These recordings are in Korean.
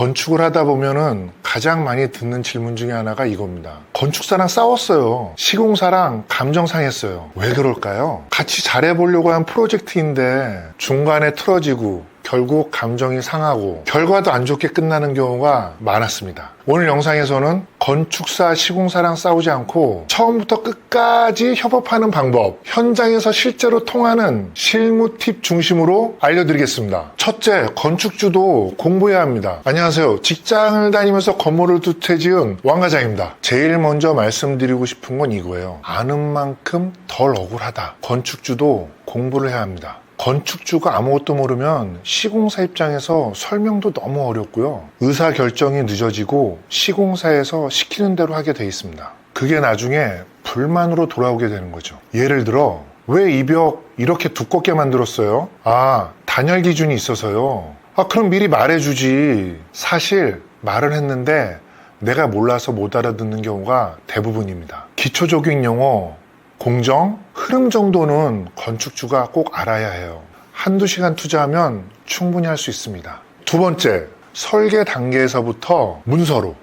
건축을 하다 보면은 가장 많이 듣는 질문 중에 하나가 이겁니다. 건축사랑 싸웠어요. 시공사랑 감정 상했어요. 왜 그럴까요? 같이 잘해보려고 한 프로젝트인데 중간에 틀어지고 결국 감정이 상하고 결과도 안 좋게 끝나는 경우가 많았습니다. 오늘 영상에서는 건축사, 시공사랑 싸우지 않고 처음부터 끝까지 협업하는 방법, 현장에서 실제로 통하는 실무 팁 중심으로 알려드리겠습니다. 첫째, 건축주도 공부해야 합니다. 안녕하세요. 직장을 다니면서 건물을 두채 지은 왕과장입니다. 제일 먼저 말씀드리고 싶은 건 이거예요. 아는 만큼 덜 억울하다. 건축주도 공부를 해야 합니다. 건축주가 아무것도 모르면 시공사 입장에서 설명도 너무 어렵고요. 의사 결정이 늦어지고 시공사에서 시키는 대로 하게 돼 있습니다. 그게 나중에 불만으로 돌아오게 되는 거죠. 예를 들어 왜 이 벽 이렇게 두껍게 만들었어요? 아, 단열 기준이 있어서요. 아, 그럼 미리 말해주지. 사실 말을 했는데 내가 몰라서 못 알아듣는 경우가 대부분입니다. 기초적인 용어, 공정, 흐름 정도는 건축주가 꼭 알아야 해요. 한두 시간 투자하면 충분히 할 수 있습니다. 두 번째, 설계 단계에서부터 문서로.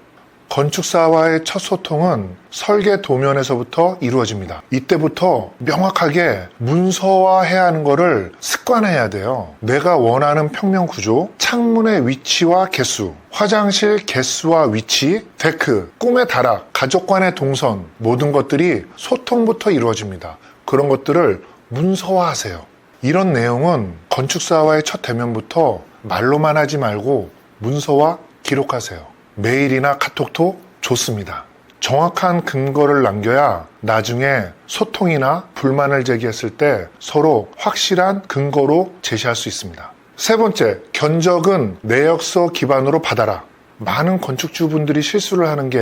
건축사와의 첫 소통은 설계 도면에서부터 이루어집니다. 이때부터 명확하게 문서화해야 하는 것을 습관해야 돼요. 내가 원하는 평면 구조, 창문의 위치와 개수, 화장실 개수와 위치, 데크, 꿈의 다락, 가족 간의 동선, 모든 것들이 소통부터 이루어집니다. 그런 것들을 문서화하세요. 이런 내용은 건축사와의 첫 대면부터 말로만 하지 말고 문서화 기록하세요. 메일이나 카톡도 좋습니다. 정확한 근거를 남겨야 나중에 소통이나 불만을 제기했을 때 서로 확실한 근거로 제시할 수 있습니다. 세 번째, 견적은 내역서 기반으로 받아라. 많은 건축주분들이 실수를 하는 게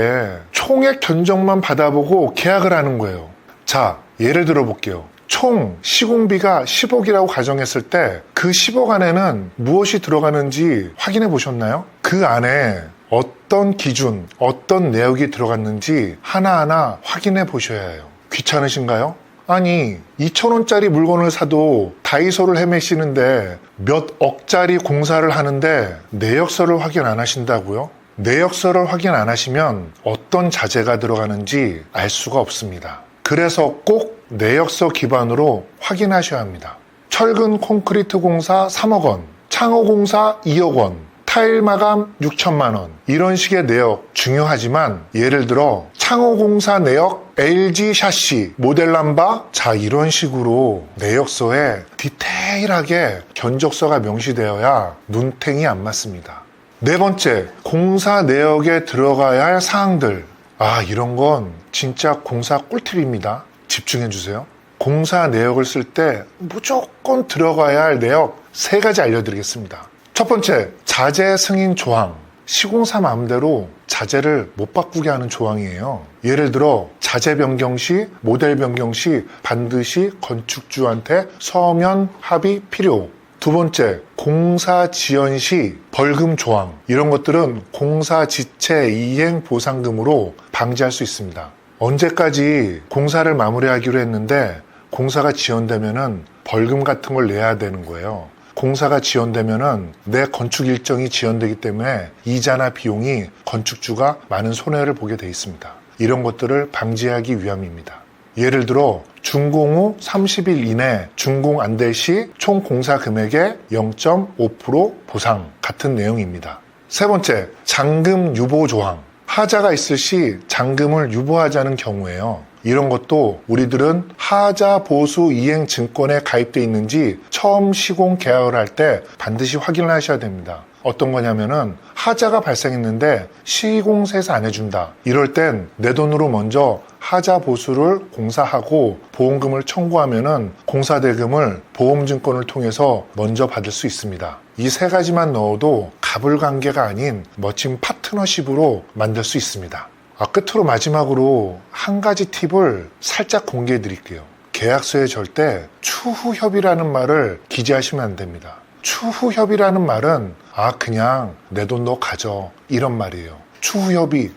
총액 견적만 받아보고 계약을 하는 거예요. 자, 예를 들어 볼게요. 총 시공비가 10억이라고 가정했을 때 그 10억 안에는 무엇이 들어가는지 확인해 보셨나요? 그 안에 어떤 기준, 어떤 내역이 들어갔는지 하나하나 확인해 보셔야 해요. 귀찮으신가요? 아니, 2천원짜리 물건을 사도 다이소를 헤매시는데 몇 억짜리 공사를 하는데 내역서를 확인 안 하신다고요? 내역서를 확인 안 하시면 어떤 자재가 들어가는지 알 수가 없습니다. 그래서 꼭 내역서 기반으로 확인하셔야 합니다. 철근 콘크리트 공사 3억 원, 창호 공사 2억 원, 타일 마감 6천만 원 이런 식의 내역 중요하지만 예를 들어 창호 공사 내역 LG 샤시 모델 남바 자 이런 식으로 내역서에 디테일하게 견적서가 명시되어야 눈탱이 안 맞습니다. 네 번째 공사 내역에 들어가야 할 사항들 아 이런 건 진짜 공사 꿀팁입니다. 집중해 주세요. 공사 내역을 쓸 때 무조건 들어가야 할 내역 세 가지 알려드리겠습니다. 첫 번째, 자재 승인 조항. 시공사 마음대로 자재를 못 바꾸게 하는 조항이에요. 예를 들어 자재 변경 시, 모델 변경 시 반드시 건축주한테 서면 합의 필요. 두 번째, 공사 지연 시 벌금 조항. 이런 것들은 공사 지체 이행 보상금으로 방지할 수 있습니다. 언제까지 공사를 마무리하기로 했는데 공사가 지연되면은 벌금 같은 걸 내야 되는 거예요. 공사가 지연되면은 내 건축 일정이 지연되기 때문에 이자나 비용이 건축주가 많은 손해를 보게 돼 있습니다. 이런 것들을 방지하기 위함입니다. 예를 들어 준공 후 30일 이내 준공 안될시총 공사 금액의 0.5% 보상 같은 내용입니다. 세 번째, 잔금 유보 조항. 하자가 있을 시 잔금을 유보하자는 경우에요. 이런 것도 우리들은 하자 보수 이행 증권에 가입돼 있는지 처음 시공 계약을 할 때 반드시 확인을 하셔야 됩니다. 어떤 거냐면은 하자가 발생했는데 시공사에서 안 해준다. 이럴 땐 내 돈으로 먼저 하자 보수를 공사하고 보험금을 청구하면은 공사 대금을 보험증권을 통해서 먼저 받을 수 있습니다. 이 세 가지만 넣어도 갑을 관계가 아닌 멋진 파트너십으로 만들 수 있습니다. 아, 끝으로 마지막으로 한 가지 팁을 살짝 공개해 드릴게요. 계약서에 절대 추후 협의라는 말을 기재하시면 안 됩니다. 추후 협의라는 말은 아 그냥 내 돈 너 가져 이런 말이에요. 추후 협의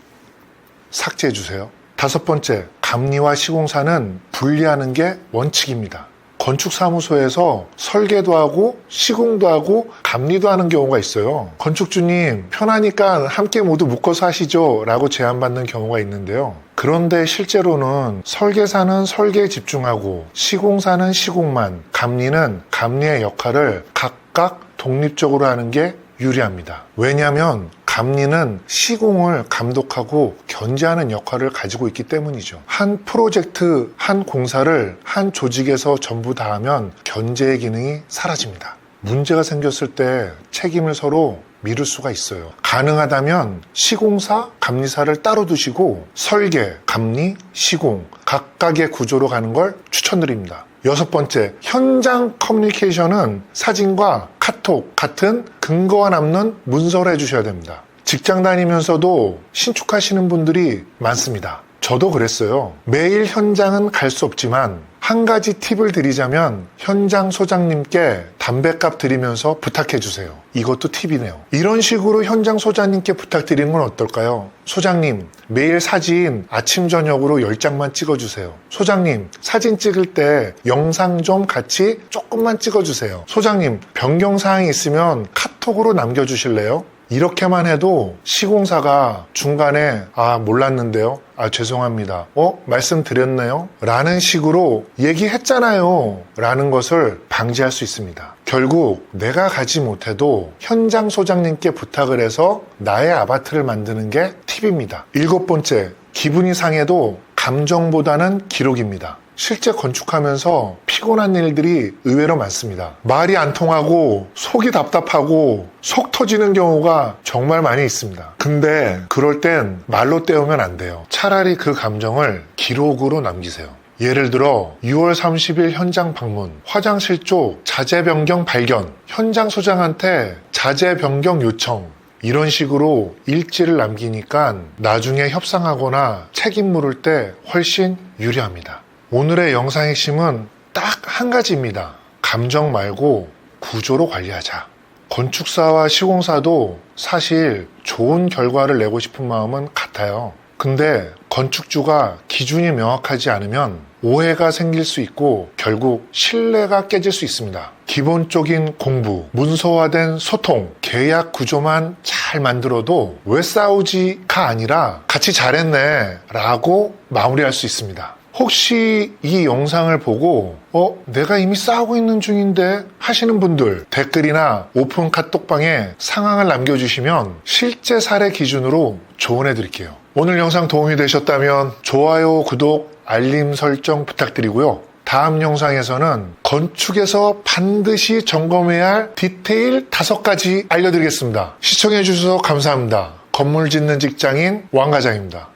삭제해 주세요. 다섯 번째, 감리와 시공사는 분리하는 게 원칙입니다. 건축사무소에서 설계도 하고 시공도 하고 감리도 하는 경우가 있어요. 건축주님, 편하니까 함께 모두 묶어서 하시죠. 라고 제안받는 경우가 있는데요. 그런데 실제로는 설계사는 설계에 집중하고 시공사는 시공만, 감리는 감리의 역할을 각각 독립적으로 하는 게 유리합니다. 왜냐하면 감리는 시공을 감독하고 견제하는 역할을 가지고 있기 때문이죠. 한 프로젝트, 한 공사를 한 조직에서 전부 다 하면 견제의 기능이 사라집니다. 문제가 생겼을 때 책임을 서로 미룰 수가 있어요. 가능하다면 시공사, 감리사를 따로 두시고 설계, 감리, 시공 각각의 구조로 가는 걸 추천드립니다. 여섯 번째, 현장 커뮤니케이션은 사진과 카톡 같은 근거가 남는 문서를 해주셔야 됩니다. 직장 다니면서도 신축하시는 분들이 많습니다. 저도 그랬어요. 매일 현장은 갈 수 없지만 한 가지 팁을 드리자면 현장 소장님께 담배값 드리면서 부탁해 주세요. 이것도 팁이네요. 이런 식으로 현장 소장님께 부탁드리는 건 어떨까요? 소장님, 매일 사진 아침 저녁으로 10장만 찍어 주세요. 소장님, 사진 찍을 때 영상 좀 같이 조금만 찍어 주세요. 소장님, 변경 사항이 있으면 카톡으로 남겨 주실래요? 이렇게만 해도 시공사가 중간에 아 몰랐는데요? 아 죄송합니다. 어 말씀드렸네요? 라는 식으로 얘기했잖아요. 라는 것을 방지할 수 있습니다. 결국 내가 가지 못해도 현장 소장님께 부탁을 해서 나의 아바트를 만드는 게 팁입니다. 일곱 번째 기분이 상해도 감정보다는 기록입니다 실제 건축하면서 피곤한 일들이 의외로 많습니다. 말이 안 통하고 속이 답답하고 속 터지는 경우가 정말 많이 있습니다. 근데 그럴 땐 말로 때우면 안 돼요. 차라리 그 감정을 기록으로 남기세요. 예를 들어 6월 30일 현장 방문, 화장실 쪽 자재 변경 발견, 현장 소장한테 자재 변경 요청, 이런 식으로 일지를 남기니까 나중에 협상하거나 책임 물을 때 훨씬 유리합니다. 오늘의 영상 핵심은 딱 한 가지입니다. 감정 말고 구조로 관리하자. 건축사와 시공사도 사실 좋은 결과를 내고 싶은 마음은 같아요. 근데 건축주가 기준이 명확하지 않으면 오해가 생길 수 있고 결국 신뢰가 깨질 수 있습니다. 기본적인 공부, 문서화된 소통, 계약 구조만 잘 만들어도 왜 싸우지가 아니라 같이 잘했네 라고 마무리할 수 있습니다. 혹시 이 영상을 보고 어 내가 이미 싸우고 있는 중인데 하시는 분들 댓글이나 오픈 카톡방에 상황을 남겨주시면 실제 사례 기준으로 조언해 드릴게요. 오늘 영상 도움이 되셨다면 좋아요, 구독, 알림 설정 부탁드리고요. 다음 영상에서는 건축에서 반드시 점검해야 할 디테일 다섯 가지 알려드리겠습니다. 시청해 주셔서 감사합니다. 건물 짓는 직장인 왕과장입니다.